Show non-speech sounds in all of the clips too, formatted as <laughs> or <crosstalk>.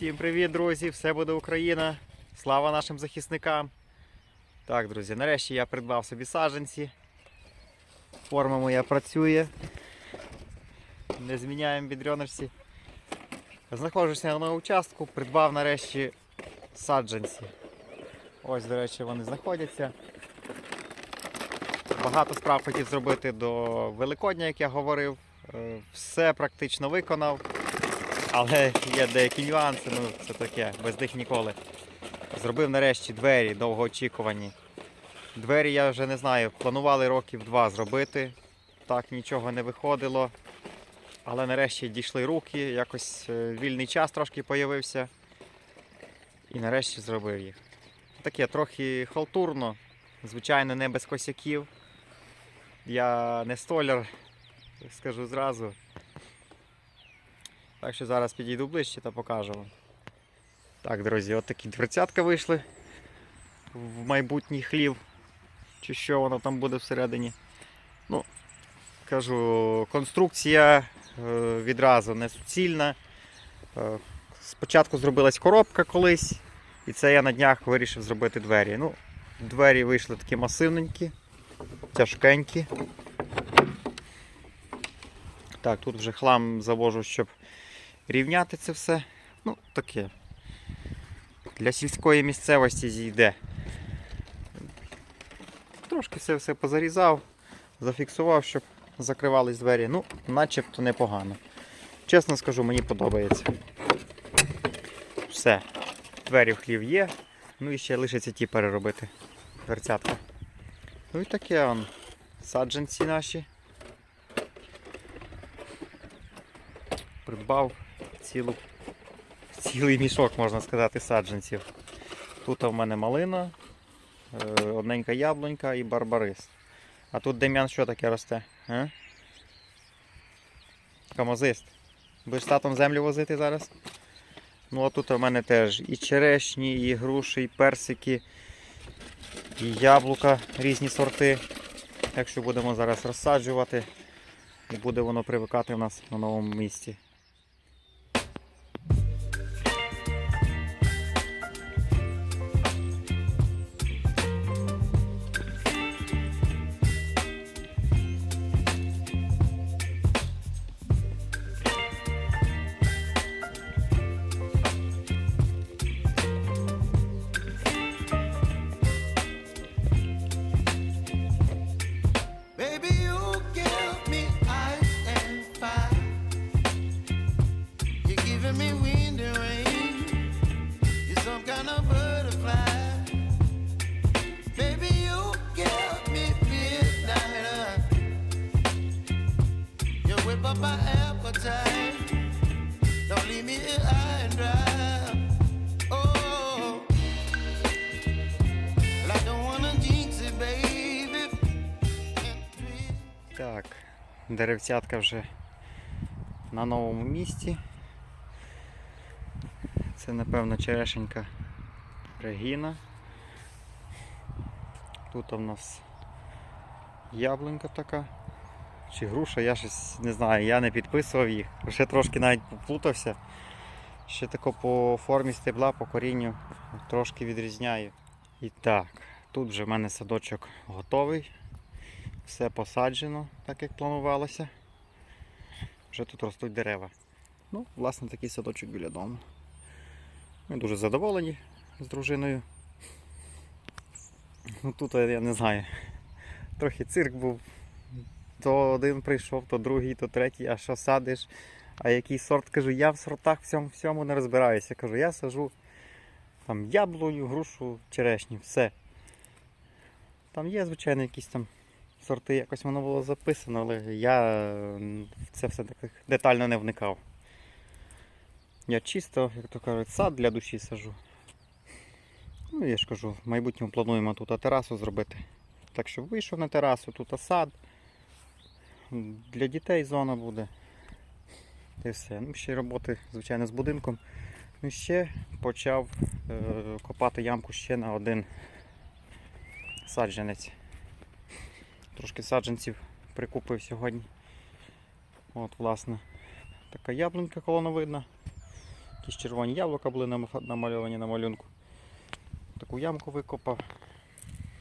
Всім привіт, друзі! Все буде Україна! Слава нашим захисникам! Так, друзі, нарешті я придбав собі саджанці. Форма моя працює. Не зміняємо бідренерці. Знаходжуся на участку, придбав нарешті саджанці. Ось, до речі, вони знаходяться. Багато справ хотів зробити до Великодня, як я говорив. Е, Все практично виконав. Але є деякі нюанси, ну це таке, без них ніколи. Зробив нарешті двері довгоочікувані. Двері я вже не знаю, планували років два зробити. Так нічого не виходило. Але нарешті дійшли руки, якось е, вільний час трошки появився. І нарешті зробив їх. Таке трохи халтурно, звичайно, не без косяків. Я не столяр, скажу зразу. Так що зараз підійду ближче та покажу вам. Так, друзі, от такі дверцятка вийшли в майбутній хлів. Чи що воно там буде всередині. Ну, кажу, конструкція е, відразу не суцільна. Е, спочатку зробилась коробка колись, і це я на днях вирішив зробити двері. Ну, двері вийшли такі масивненькі, тяжкенькі. Так, тут вже хлам завожу, щоб рівняти це все. Ну, таке. Для сільської місцевості зійде. Трошки все все позарізав, зафіксував, щоб закривались двері. Ну, начебто непогано. Чесно скажу, мені подобається. Все. Двері в хлів є. Ну і ще лишиться ті переробити. Дверцятка. Ну і таке он. Саджанці наші. Придбав цілу, цілий мішок, можна сказати, саджанців. Тут у мене малина, е, одненька яблунька і барбарис. А тут Дем'ян що таке росте? А? Камозист. Будеш татом землю возити зараз? Ну а тут у мене теж і черешні, і груші, і персики, і яблука, різні сорти. Так що будемо зараз розсаджувати буде воно привикати у нас на новому місці. Так, деревцятка вже на новому місці. Це, напевно, черешенька Регіна. Тут у нас яблунька така. Чи груша, я щось не знаю, я не підписував їх. Вже трошки навіть поплутався. Ще тако по формі стебла, по корінню трошки відрізняю. І так, тут вже в мене садочок готовий. Все посаджено, так як планувалося. Вже тут ростуть дерева. Ну, власне, такий садочок біля дому. Ми дуже задоволені з дружиною. Ну, тут я не знаю. Трохи цирк був. То один прийшов, то другий, то третій, а що садиш? А який сорт? Кажу, я в сортах всьому, всьому не розбираюся. Кажу, я сажу там яблуню, грушу, черешню, все. Там є, звичайно, якісь там сорти, якось воно було записано, але я в це все так детально не вникав. Я чисто, як то кажуть, сад для душі сажу. Ну, я ж кажу, в майбутньому плануємо тут терасу зробити. Так що вийшов на терасу, тут сад. Для дітей зона буде. Й все. Ну, ще роботи, звичайно, з будинком. Ну, і ще почав е, копати ямку ще на один саджанець. Трошки саджанців прикупив сьогодні. От, власне, така яблунька колоновидна. якісь червоні яблука були намальовані на малюнку. Таку ямку викопав.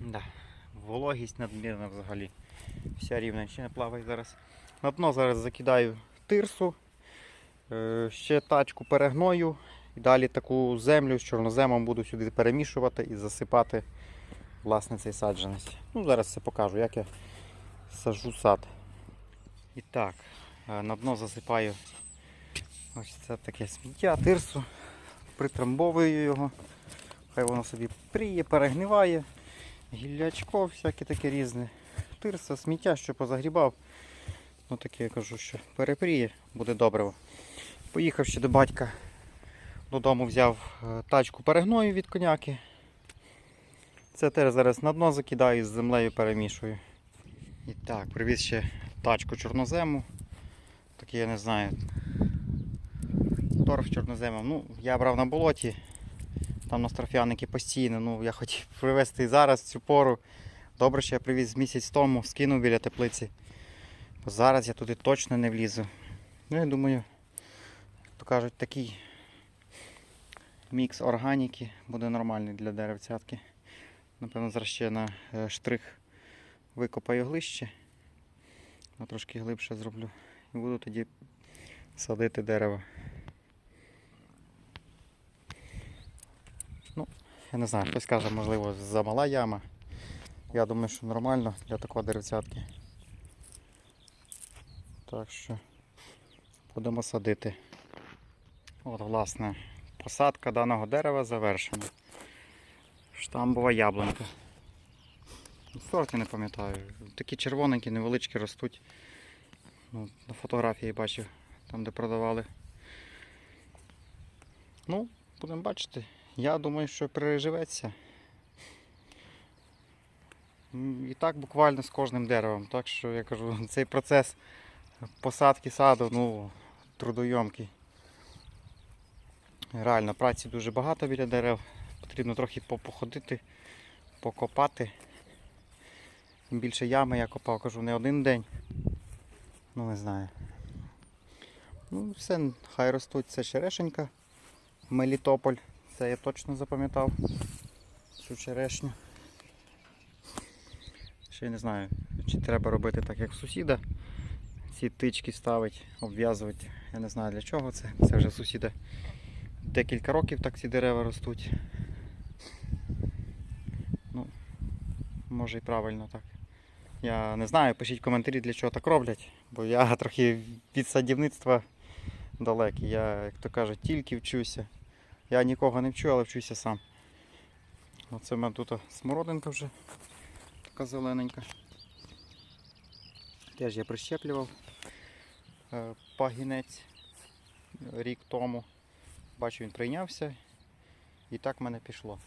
Да. Вологість надмірна взагалі. Вся рівна ще не плаває зараз. На дно зараз закидаю тирсу, е, ще тачку перегною. І далі таку землю з чорноземом буду сюди перемішувати і засипати власне цей саджанець. Ну, зараз все покажу, як я саджу сад. І так, е, на дно засипаю ось це таке сміття, тирсу, притрамбовую його. Хай воно собі пріє, перегниває, гіллячко, всяке таке різне. Тирса, сміття, що позагрібав. Ну таке я кажу, що перепріє, буде добриво. Поїхав ще до батька додому, взяв е, тачку перегною від коняки. Це теж зараз на дно закидаю з землею перемішую. І так, привіз ще тачку чорнозему. Такий, я не знаю. Торф чорноземом. Ну, я брав на болоті. Там нострофяники постійно. Ну, я хотів <laughs> привезти зараз цю пору. Добре, що я привіз місяць тому, скинув біля теплиці. Бо зараз я туди точно не влізу. Ну, я думаю, як то кажуть, такий мікс органіки буде нормальний для деревцятки. Напевно, зараз ще на е, штрих викопаю глище. Ну, трошки глибше зроблю. І буду тоді садити дерево. Ну, я не знаю, хтось каже, можливо, замала яма. Я думаю, що нормально для такої деревцятки. Так що будемо садити. От, власне, посадка даного дерева завершена. Штамбова яблунька. Сорт я не пам'ятаю. Такі червоненькі, невеличкі ростуть. Ну, на фотографії бачив, там де продавали. Ну, будемо бачити. Я думаю, що переживеться. І так буквально з кожним деревом. Так що я кажу, <laughs> цей процес посадки саду ну, трудойомкий. Реально, праці дуже багато біля дерев. Потрібно трохи по- походити, покопати. Тим більше ями я копав, кажу, не один день. Ну не знаю. Ну, все, хай ростуть. Це черешенька. Мелітополь. Це я точно запам'ятав. Цю черешню. Ще не знаю, чи треба робити так, як сусіда. Ці тички ставить, обв'язувати. Я не знаю для чого це. Це вже сусіда декілька років так ці дерева ростуть. Ну, може і правильно так. Я не знаю, пишіть коментарі, для чого так роблять, бо я <laughs> трохи від садівництва далекий. Я, як то кажуть, тільки вчуся. Я нікого не вчу, але вчуся сам. Оце в мене тут смородинка вже така зелененька. Теж я прищеплював е, пагінець рік тому. Бачу, він прийнявся. І так в мене пішло.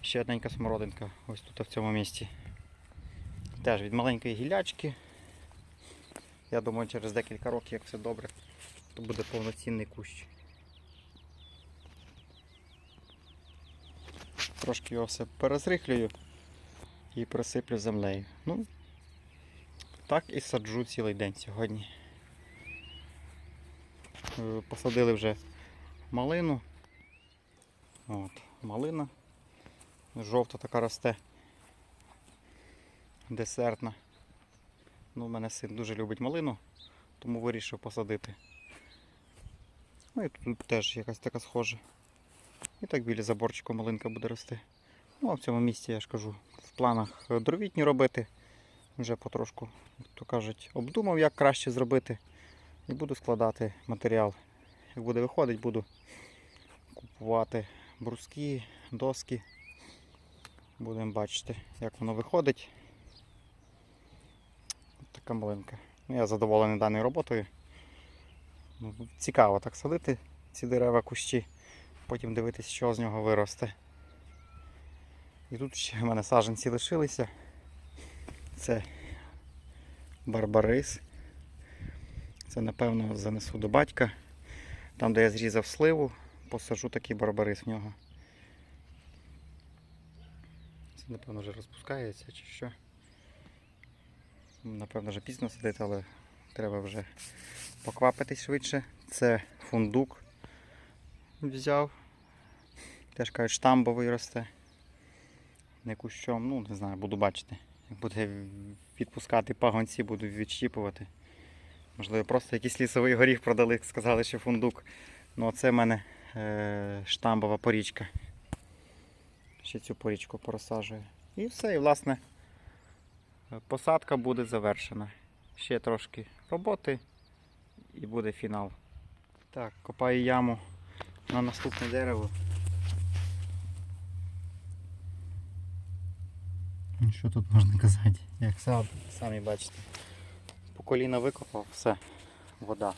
Ще одненька смородинка ось тут в цьому місці. Теж від маленької гілячки. Я думаю, через декілька років, як все добре, то буде повноцінний кущ. Трошки його все перезрихлюю і присиплю землею. Ну, так і саджу цілий день сьогодні. Е, Посадили вже малину. От, малина. Жовта така росте. Десертна. Ну, у мене син дуже любить малину, тому вирішив посадити. Ну і тут теж якась така схожа. І так біля заборчику малинка буде рости. Ну, а в цьому місці я ж кажу, в планах дровітні робити. Вже потрошку, як то кажуть, обдумав, як краще зробити. І буду складати матеріал. Як буде виходить, буду купувати бруски, доски. Будемо бачити, як воно виходить. От така малинка. Ну, Я задоволений даною роботою. Ну, Цікаво так садити ці дерева, кущі, потім дивитися, що з нього виросте. І тут ще в мене саджанці лишилися. Це барбарис. Це напевно занесу до батька. Там, де я зрізав сливу, посажу такий барбарис в нього. Це, напевно, вже розпускається чи що. Напевно, вже пізно сидити, але треба вже поквапитись швидше. Це фундук. взяв. Теж кажуть, штамбовий росте. Не кущом, ну не знаю, буду бачити. Як буде відпускати пагонці, буду відщіпувати. Можливо, просто якийсь лісовий горіх продали, сказали, що фундук. Ну, а це в мене е, штамбова порічка. Ще цю порічку порозсаджую. І все, і власне посадка буде завершена. Ще трошки роботи і буде фінал. Так, копаю яму на наступне дерево. Що тут можна казати? Як сад, самі бачите. По коліна викопав, все, вода.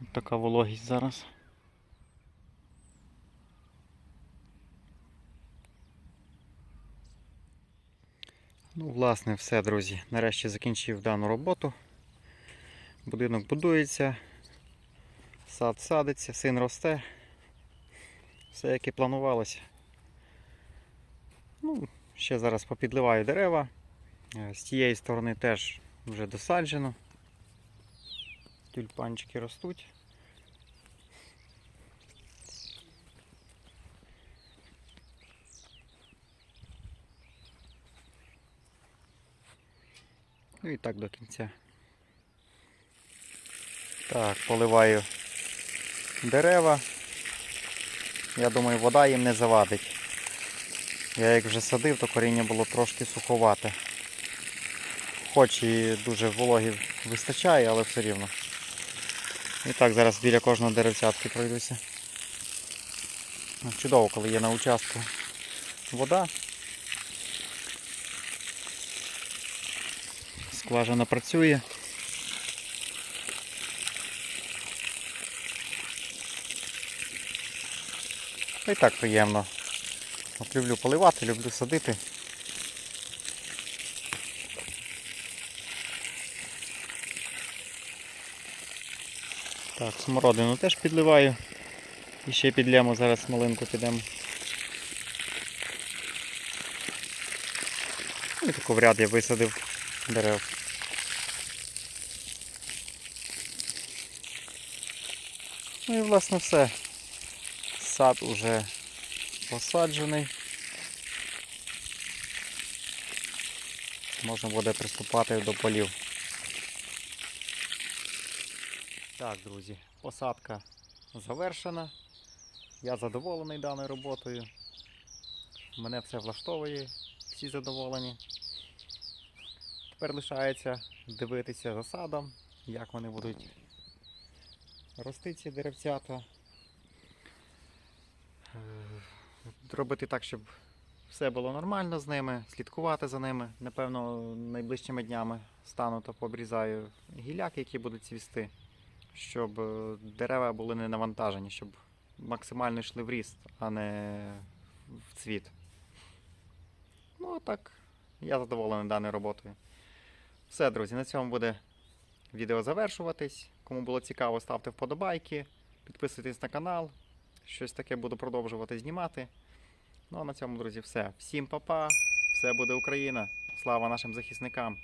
От така вологість зараз. Ну, власне, все, друзі. Нарешті закінчив дану роботу. Будинок будується, сад садиться, син росте. Все як і планувалося. Ну, ще зараз попідливаю дерева. Е, З тієї сторони теж вже досаджено. Тюльпанчики ростуть. Ну і так до кінця. Так, поливаю дерева. Я думаю, вода їм не завадить. Я як вже садив, то коріння було трошки суховате. Хоч і дуже вологі вистачає, але все рівно. І так зараз біля кожного деревцятки пройдуся. Ну, Чудово, коли є на участку вода. Скважина працює. Та й так приємно. От люблю поливати, люблю садити. Так, смородину теж підливаю. І ще підлємо, зараз малинку підемо. Ну, І таку в ряд я висадив дерев. Ну і власне все. Сад уже посаджений. Можна буде приступати до полів. Так, друзі, посадка завершена. Я задоволений даною роботою. Мене все влаштовує, всі задоволені. Тепер лишається дивитися за садом, як вони будуть рости ці деревцята. Е, Робити так, щоб все було нормально з ними, слідкувати за ними. Напевно, найближчими днями стану та пообрізаю гіляки, які будуть цвісти, щоб е, дерева були не навантажені, щоб максимально йшли в ріст, а не в цвіт. Ну, так, я задоволений даною роботою. Все, друзі, на цьому буде відео завершуватись. Кому було цікаво, ставте вподобайки, підписуйтесь на канал. Щось таке буду продовжувати знімати. Ну а на цьому, друзі, все. Всім па-па, все буде Україна. Слава нашим захисникам!